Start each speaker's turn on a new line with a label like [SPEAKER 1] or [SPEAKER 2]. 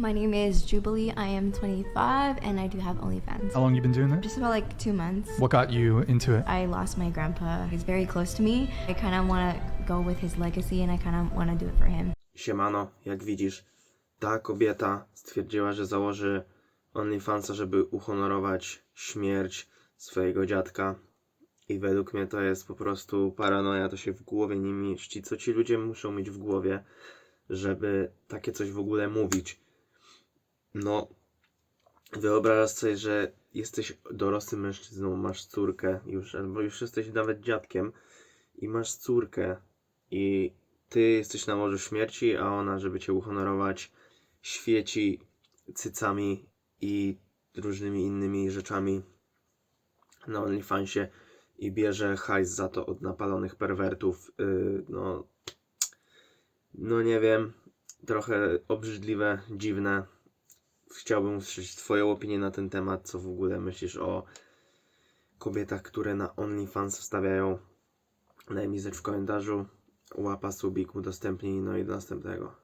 [SPEAKER 1] My name is Jubilee. I am 25 and I do have OnlyFans.
[SPEAKER 2] How long you been doing this?
[SPEAKER 1] Just about like two months.
[SPEAKER 2] What got you into it?
[SPEAKER 1] I lost my grandpa. He's very close to me. I kind of want to go with his legacy and I kind of want to do it for him.
[SPEAKER 3] Siemano, jak widzisz, ta kobieta stwierdziła, że założy OnlyFansa, żeby uhonorować śmierć swojego dziadka. I według mnie to jest po prostu paranoja, to się w głowie nie mieści. Co ci ludzie muszą mieć w głowie, żeby takie coś w ogóle mówić? No, wyobrażasz sobie, że jesteś dorosłym mężczyzną, masz córkę już, albo już jesteś nawet dziadkiem i masz córkę i ty jesteś na łożu śmierci, a ona, żeby cię uhonorować, świeci cycami i różnymi innymi rzeczami na OnlyFansie i bierze hajs za to od napalonych perwertów. Yy, no, no nie wiem, trochę obrzydliwe, dziwne. Chciałbym usłyszeć Twoją opinię na ten temat, co w ogóle myślisz o kobietach, które na OnlyFans wstawiają. Daj mi w komentarzu. Łapa, subik, udostępnij, no i do następnego.